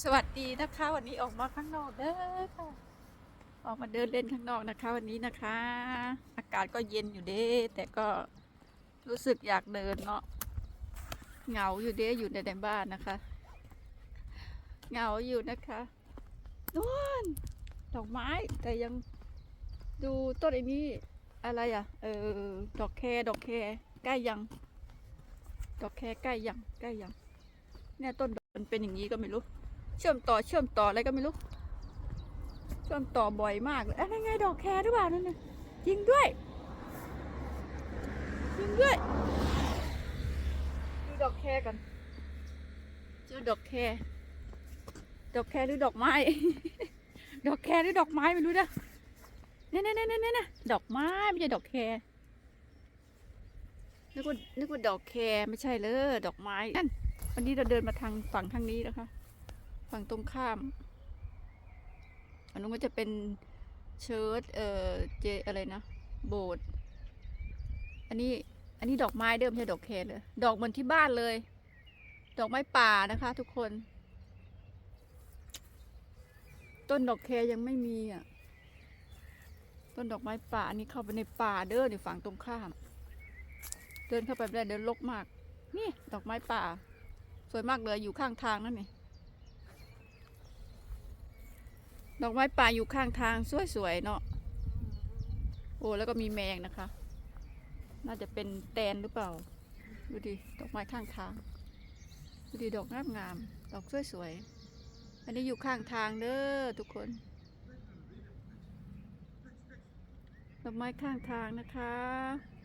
สวัสดีนะคะ วันนี้ออกมาข้างนอกเด้อค่ะ ออกมาเดินเล่นข้างนอกนะคะ วันนี้นะคะ อากาศก็เย็นอยู่เด้แต่ก็รู้สึกอยากเดินเนาะเหงาอยู่เด้อยู่ในในบ้านนะคะ เหงาอยู่นะคะนู่นดอกไม้แต่ยังดูต้นไอ้นี้อะไรอะ เออดอกแคดอกแคใกล้ยัง ดอกแคใกล้ยังใกล้ยังเนี่ยต้นมันเป็นอย่างนี้ก็ไม่รู้ เชื่อมต่อเชื่อมต่ออะไรก็ไม่รู้ เชื่อมต่อบ่อยมากเลยอะไรไงดอกแคหรือเปล่านั่นน่ะจริงด้วยจริงด้วยดูดอกแคกันเจอดอกแคดอกแคหรือดอกไม้ ดอกแคหรือดอกไม้ไม่รู้นะเนี่ยเนี่ยเนี่ยเนี่ยเน่ดอกไม้ไม่ใช่ดอกแคนึกว่านึกว่าดอกแคไม่ใช่เลยดอกไม้นั่นวันนี้เราเดินมาทางฝั่งทางนี้นะคะ ฝั่งตรงข้าม อันนู้นก็จะเป็นเชิร์ตเอ่อเจอะไรนะ โบสถ์อันนี้อันนี้ดอกไม้เดิมใช่ดอกแครเลยดอกเหมือนที่บ้านเลย ดอกไม้ป่านะคะ ทุกคน ต้นดอกแครยังไม่มีอะต้นดอกไม้ป่าอันนี้เข้าไปในป่าเด้อในฝั่งตรงข้าม เดินเข้าไปไม่ได้เดินลกมาก นี่ดอกไม้ป่า สวยมากเลยอยู่ข้างทางนั่นนี่ ดอกไม้ป่าอยู่ข้างทางสวยๆเนาะโอ้แล้วก็มีแมงนะคะ น่าจะเป็นแตนหรือเปล่า ดูดิดอกไม้ข้างทางดูดิดอกงามงามๆดอกสวยๆอันนี้อยู่ข้างทางเด้อทุกคน ดอกไม้ข้างทางนะคะ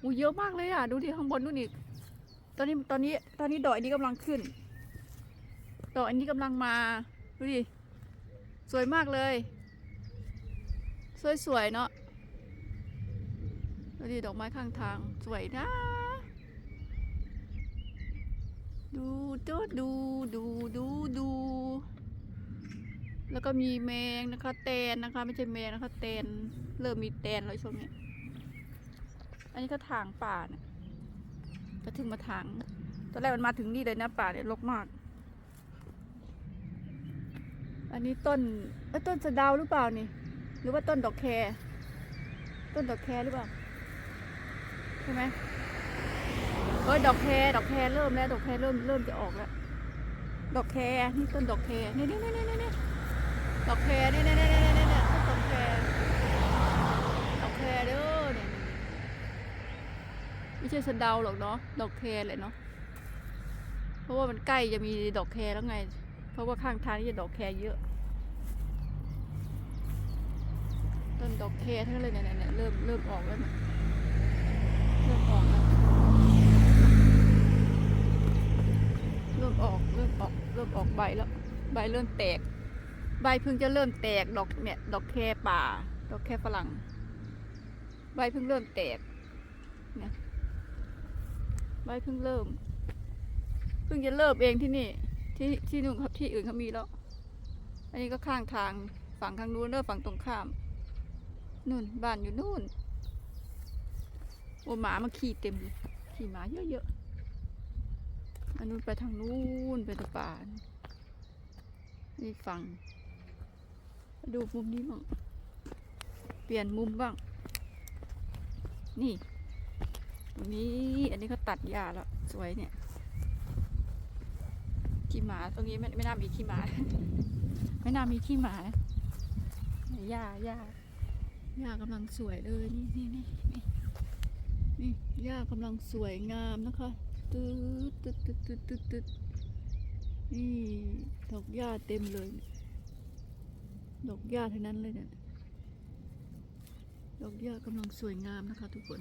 อู้เยอะมากเลยอะ ดูดิข้างบนนู่นอีกตอนนี้ตอนนี้ตอนนี้ดอกอันนี้กำลังขึ้น ดอกอันนี้กำลังมา ดูดิ สวยมากเลย สวยๆเนาะดูดิดอกไม้ข้างทาง สวยนะ ดูดูดูดูดูดู แล้วก็มีแมงนะคะแตนนะคะ ไม่ใช่แมงนะคะแตนเริ่มมีแตนแล้วช่วงนี้ อันนี้ก็ทางป่าเนี่ยก็ถึงมาทาง ตอนแรกมันมาถึงนี่เลยนะป่าเนี่ยรกมาก อันนี้ต้นเอ้ยต้นสะดาวหรือเปล่านี่ หรือว่าต้นดอกแครต้นดอกแครหรือเปล่าใช่ไหมเอ้ยดอกแครดอกแครเริ่มแล้วดอกแครเริ่มเริ่มจะออกแล้วดอกแครนี่ต้นดอกแครนี่นี่นี่นี่นี่ดอกแครนี่นี่นี่นี่นี่นี่ต้นดอกแครดอกแครเด้อเนี่ยไม่ใช่สะเดาหรอกเนาะดอกแครเลยเนาะเพราะว่ามันใกล้จะมีดอกแครแล้วไง เพราะว่าข้างทางนี่จะดอกแครเยอะ ต้นดอกแครทั้งเลยเนี่ยเนี่ยเริ่มเริ่มออกแล้วเนี่ยเริ่มออกแล้วเริ่มออกเริ่มออกเริ่มออกใบแล้วใบเริ่มแตก ใบเพิ่งจะเริ่มแตกดอกเนี่ยดอกแครป่า ดอกแครฝรั่ง ใบเพิ่งเริ่มแตกเนี่ยใบเพิ่งเริ่ม เพิ่งจะเริ่มเองที่นี่ ที่ที่นู่นครับที่อื่นเขามีแล้ว อันนี้ก็ข้างทางฝั่งทางนู้นเด้อฝั่งตรงข้าม นู่นบ้านอยู่นู่น โอ้หมามาขี่เต็มเลยขี่หมาเยอะๆอันนู้นไปทางนู้นไปตะป่านนี่ฝั่งดูมุมนี้บ้างเปลี่ยนมุมบ้าง นี่ตรงนี้อันนี้เขาตัดหญ้าแล้ว สวยเนี่ยขี้หมาตรงนี้ไม่ไม่น่ามีขี้หมา ไม่น่ามีขี้หมาหญ้าหญ้า หญ้ากำลังสวยเลยนี่นี่นี่นี่นี่หญ้ากำลังสวยงามนะคะตึ๊ดตึ๊ดตึ๊ดตึ๊ดตึ๊ดตึ๊ดนี่ดอกหญ้าเต็มเลย ดอกหญ้าทั้งนั้นเลยเนี่ยดอกหญ้ากำลังสวยงามนะคะ ทุกคน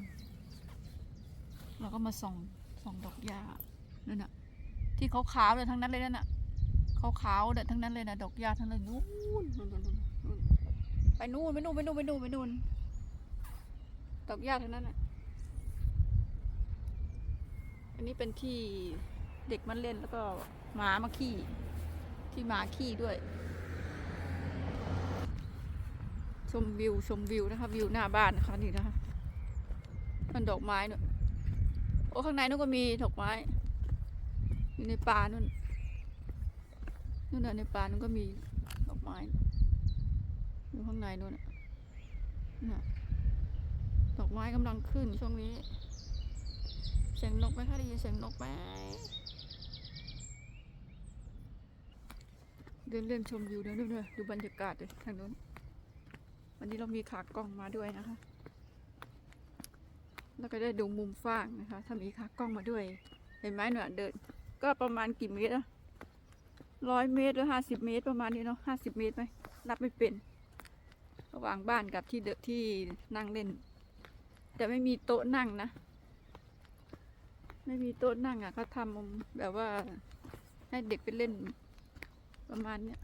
เราก็มาส่องส่องดอกหญ้านั่นน่ะที่ขาวๆเลยทั้งนั้นเลยนั่นน่ะขาวๆเนี่ยทั้งนั้นเลยนะดอกหญ้าทั้งนั้นนู้นนู่นนู่นนู่นนู่น ไปนู่นไปนู่นไปนู่นไปนู่นไปนู่นดอกหญ้าทั้งนั้นน่ะ อันนี้เป็นที่เด็กมันเล่นแล้วก็หมามาขี้ ที่หมาขี้ด้วย ชมวิวชมวิวนะคะวิวหน้าบ้านนะคะนี่นะคะมันดอกไม้เนอะโอ้ข้างในนู้นก็มีดอกไม้ อยู่ในป่านู่นนู่นน่ะในป่านั้นก็มีดอกไม้ อยู่ข้างในนู่นน่ะน่ะดอกไม้กำลังขึ้นช่วงนี้ เสียงนกไหมคะได้ยินเสียงนกไหมเดินเล่นชมวิวเดินด้วยดูบรรยากาศเลยทางนู้น วันนี้เรามีขากล้องมาด้วยนะคะ แล้วก็ได้ดูมุมฟ้างนะคะ ถ้ามีขากล้องมาด้วย เห็นไหมเนี่ยเดิน ก็ประมาณกี่เมตรอะร้อยเมตรหรือห้าสิบเมตรประมาณนี้เนาะห้าสิบเมตรไหมนับไม่เป็น ระหว่างบ้านกับที่เดที่นั่งเล่น แต่ไม่มีโต๊ะนั่งนะ ไม่มีโต๊ะนั่งอะเขาทำแบบว่าให้เด็กไปเล่นประมาณเนี้ย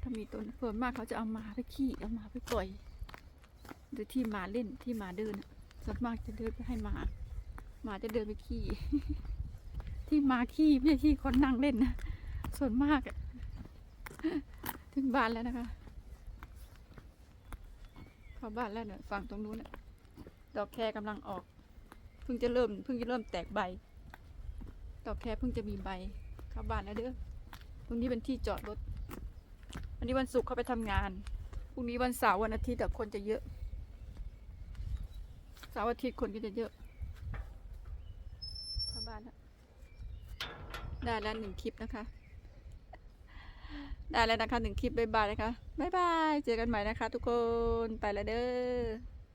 ถ้ามีตัวส่วนมากเขาจะเอาหมาไปขี่เอาหมาไปปล่อยหรือที่หมาเล่นที่หมาเดินส่วนมากจะเดินไปให้หมาหมาจะเดินไปขี่ที่หมาขี่ไม่ใช่ที่คนนั่งเล่นนะส่วนมากถึงบ้านแล้วนะคะ เข้าบ้านแล้วเนี่ยฝั่งตรงนู้นน่ะดอกแครกำลังออก เพิ่งจะเริ่มเพิ่งจะเริ่มแตกใบ ดอกแครเพิ่งจะมีใบเข้าบ้านแล้วเด้อตรงนี้เป็นที่จอดรถวันนี้วันศุกร์เขาไปทำงานพรุ่งนี้วันเสาร์วันอาทิตย์แต่คนจะเยอะเสาร์อาทิตย์คนก็จะเยอะเข้าบ้านแล้วได้แล้วหนึ่งคลิปนะคะ ได้แล้วนะคะหนึ่งคลิปบ๊ายบายนะคะบ๊ายบายเจอกันใหม่นะคะ ทุกคนไปแล้วเด้อ